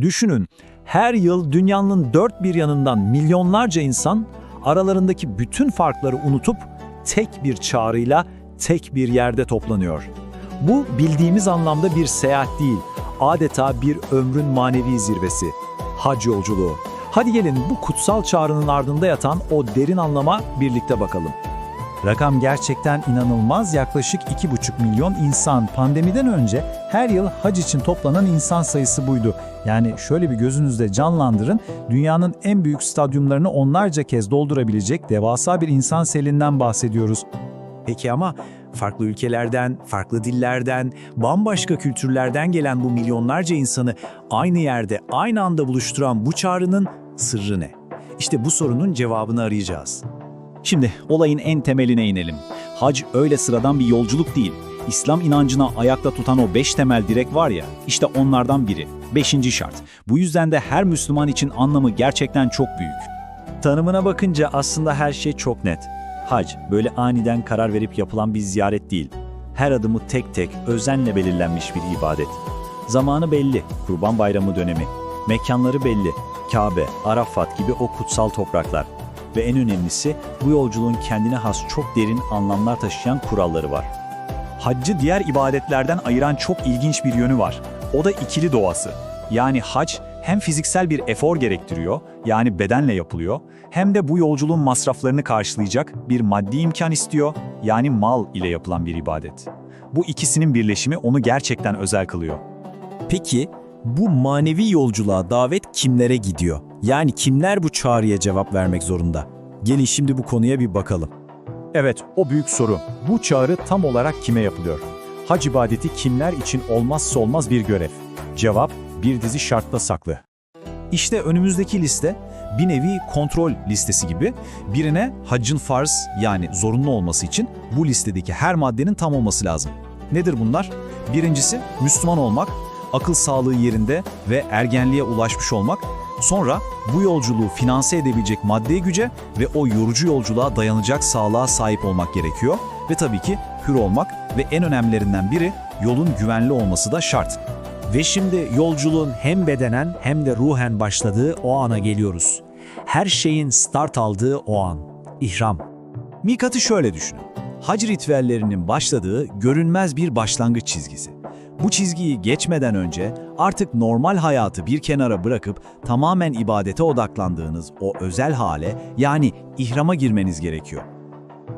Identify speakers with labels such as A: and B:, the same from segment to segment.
A: Düşünün, her yıl dünyanın dört bir yanından milyonlarca insan aralarındaki bütün farkları unutup tek bir çağrıyla tek bir yerde toplanıyor. Bu bildiğimiz anlamda bir seyahat değil, adeta bir ömrün manevi zirvesi. Hac yolculuğu. Hadi gelin bu kutsal çağrının ardında yatan o derin anlama birlikte bakalım. Rakam gerçekten inanılmaz. Yaklaşık 2,5 milyon insan pandemiden önce her yıl hac için toplanan insan sayısı buydu. Yani şöyle bir gözünüzde canlandırın. Dünyanın en büyük stadyumlarını onlarca kez doldurabilecek devasa bir insan selinden bahsediyoruz. Peki ama farklı ülkelerden, farklı dillerden, bambaşka kültürlerden gelen bu milyonlarca insanı aynı yerde, aynı anda buluşturan bu çağrının sırrı ne? İşte bu sorunun cevabını arayacağız. Şimdi olayın en temeline inelim. Hac öyle sıradan bir yolculuk değil. İslam inancına ayakta tutan o beş temel direk var ya, işte onlardan biri. Beşinci şart. Bu yüzden de her Müslüman için anlamı gerçekten çok büyük. Tanımına bakınca aslında her şey çok net. Hac, böyle aniden karar verip yapılan bir ziyaret değil. Her adımı tek tek, özenle belirlenmiş bir ibadet. Zamanı belli, Kurban Bayramı dönemi. Mekanları belli, Kabe, Arafat gibi o kutsal topraklar. Ve en önemlisi bu yolculuğun kendine has çok derin anlamlar taşıyan kuralları var. Haccı diğer ibadetlerden ayıran çok ilginç bir yönü var. O da ikili doğası. Yani hac hem fiziksel bir efor gerektiriyor, yani bedenle yapılıyor, hem de bu yolculuğun masraflarını karşılayacak bir maddi imkan istiyor, yani mal ile yapılan bir ibadet. Bu ikisinin birleşimi onu gerçekten özel kılıyor.
B: Peki bu manevi yolculuğa davet kimlere gidiyor? Yani kimler bu çağrıya cevap vermek zorunda? Gelin şimdi bu konuya bir bakalım.
A: Evet, o büyük soru. Bu çağrı tam olarak kime yapılıyor? Hac ibadeti kimler için olmazsa olmaz bir görev? Cevap, bir dizi şartla saklı. İşte önümüzdeki liste bir nevi kontrol listesi gibi. Birine haccın farz yani zorunlu olması için bu listedeki her maddenin tam olması lazım. Nedir bunlar? Birincisi Müslüman olmak, akıl sağlığı yerinde ve ergenliğe ulaşmış olmak. Sonra bu yolculuğu finanse edebilecek maddi güce ve o yorucu yolculuğa dayanacak sağlığa sahip olmak gerekiyor. Ve tabii ki hür olmak ve en önemlilerinden biri yolun güvenli olması da şart.
C: Ve şimdi yolculuğun hem bedenen hem de ruhen başladığı o ana geliyoruz. Her şeyin start aldığı o an. İhram.
A: Mikat'ı şöyle düşünün. Hac ritüellerinin başladığı görünmez bir başlangıç çizgisi. Bu çizgiyi geçmeden önce artık normal hayatı bir kenara bırakıp tamamen ibadete odaklandığınız o özel hale yani ihrama girmeniz gerekiyor.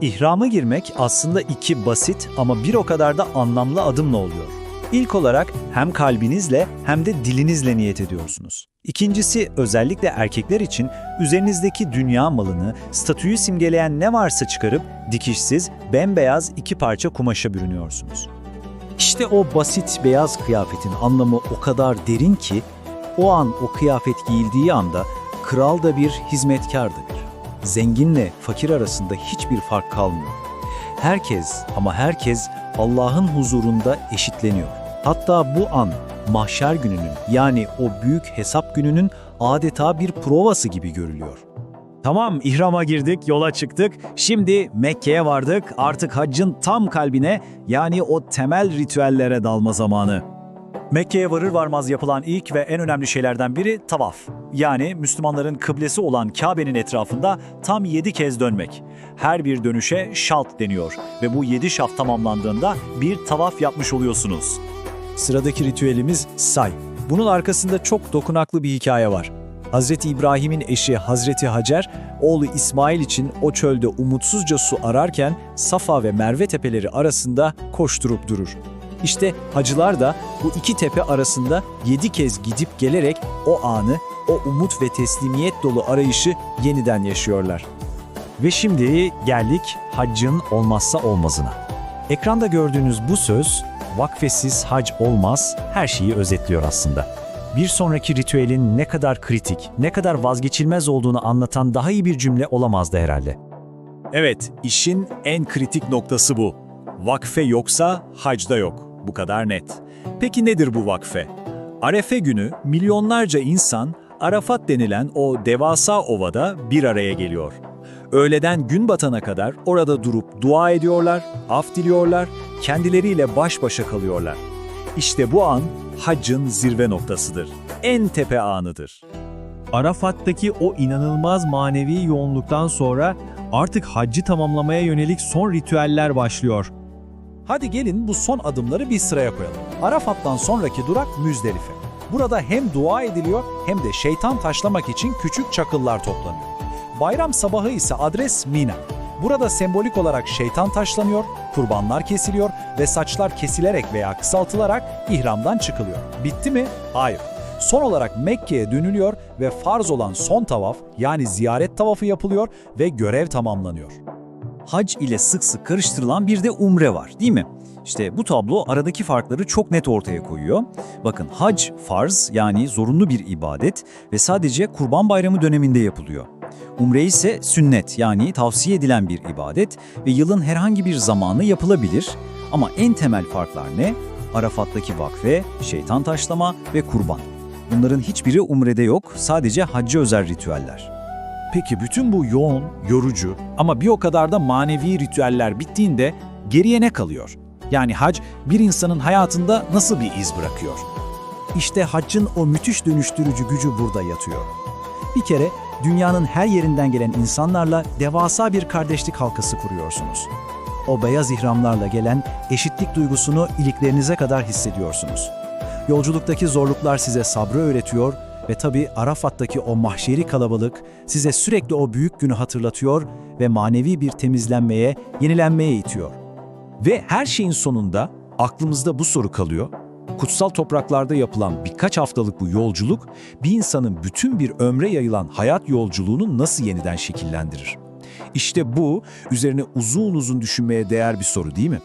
A: İhrama girmek aslında iki basit ama bir o kadar da anlamlı adımla oluyor. İlk olarak hem kalbinizle hem de dilinizle niyet ediyorsunuz. İkincisi özellikle erkekler için üzerinizdeki dünya malını, statüyü simgeleyen ne varsa çıkarıp dikişsiz, bembeyaz iki parça kumaşa bürünüyorsunuz. İşte o basit beyaz kıyafetin anlamı o kadar derin ki o an o kıyafet giyildiği anda kral da bir, hizmetkar da bir. Zenginle fakir arasında hiçbir fark kalmıyor. Herkes ama herkes Allah'ın huzurunda eşitleniyor. Hatta bu an mahşer gününün yani o büyük hesap gününün adeta bir provası gibi görülüyor. Tamam ihrama girdik, yola çıktık. Şimdi Mekke'ye vardık. Artık haccın tam kalbine yani o temel ritüellere dalma zamanı. Mekke'ye varır varmaz yapılan ilk ve en önemli şeylerden biri tavaf. Yani Müslümanların kıblesi olan Kabe'nin etrafında tam 7 kez dönmek. Her bir dönüşe şalt deniyor ve bu 7 şaf tamamlandığında bir tavaf yapmış oluyorsunuz.
B: Sıradaki ritüelimiz say. Bunun arkasında çok dokunaklı bir hikaye var. Hazreti İbrahim'in eşi Hazreti Hacer, oğlu İsmail için o çölde umutsuzca su ararken Safa ve Merve tepeleri arasında koşturup durur. İşte hacılar da bu iki tepe arasında yedi kez gidip gelerek o anı, o umut ve teslimiyet dolu arayışı yeniden yaşıyorlar.
A: Ve şimdi geldik haccın olmazsa olmazına. Ekranda gördüğünüz bu söz, vakfesiz hac olmaz, her şeyi özetliyor aslında. Bir sonraki ritüelin ne kadar kritik, ne kadar vazgeçilmez olduğunu anlatan daha iyi bir cümle olamazdı herhalde. Evet, işin en kritik noktası bu. Vakfe yoksa hacda yok. Bu kadar net. Peki nedir bu vakfe? Arefe günü milyonlarca insan Arafat denilen o devasa ovada bir araya geliyor. Öğleden gün batana kadar orada durup dua ediyorlar, af diliyorlar, kendileriyle baş başa kalıyorlar. İşte bu an haccın zirve noktasıdır.
B: en tepe anıdır.
D: Arafat'taki o inanılmaz manevi yoğunluktan sonra artık haccı tamamlamaya yönelik son ritüeller başlıyor.
B: Hadi gelin bu son adımları bir sıraya koyalım. Arafat'tan sonraki durak Müzdelife. Burada hem dua ediliyor hem de şeytan taşlamak için küçük çakıllar toplanıyor. Bayram sabahı ise adres Mina. Burada sembolik olarak şeytan taşlanıyor, kurbanlar kesiliyor ve saçlar kesilerek veya kısaltılarak ihramdan çıkılıyor. Bitti mi? Hayır. Son olarak Mekke'ye dönülüyor ve farz olan son tavaf yani ziyaret tavafı yapılıyor ve görev tamamlanıyor.
E: hac ile sık sık karıştırılan bir de umre var değil mi? İşte bu tablo aradaki farkları çok net ortaya koyuyor. Bakın hac farz yani zorunlu bir ibadet ve sadece kurban bayramı döneminde yapılıyor. Umre ise sünnet yani tavsiye edilen bir ibadet ve yılın herhangi bir zamanı yapılabilir. Ama en temel farklar ne? Arafat'taki vakfe, şeytan taşlama ve kurban. Bunların hiçbiri umrede yok, sadece hacca özel ritüeller.
B: Peki bütün bu yoğun, yorucu ama bir o kadar da manevi ritüeller bittiğinde geriye ne kalıyor? Yani hac bir insanın hayatında nasıl bir iz bırakıyor?
F: İşte haccın o müthiş dönüştürücü gücü burada yatıyor. Bir kere dünyanın her yerinden gelen insanlarla devasa bir kardeşlik halkası kuruyorsunuz. O beyaz ihramlarla gelen eşitlik duygusunu iliklerinize kadar hissediyorsunuz. Yolculuktaki zorluklar size sabrı öğretiyor ve tabii Arafat'taki o mahşeri kalabalık size sürekli o büyük günü hatırlatıyor ve manevi bir temizlenmeye, yenilenmeye itiyor.
B: Ve her şeyin sonunda aklımızda bu soru kalıyor. Kutsal topraklarda yapılan birkaç haftalık bu yolculuk bir insanın bütün bir ömre yayılan hayat yolculuğunu nasıl yeniden şekillendirir? İşte bu üzerine uzun uzun düşünmeye değer bir soru değil mi?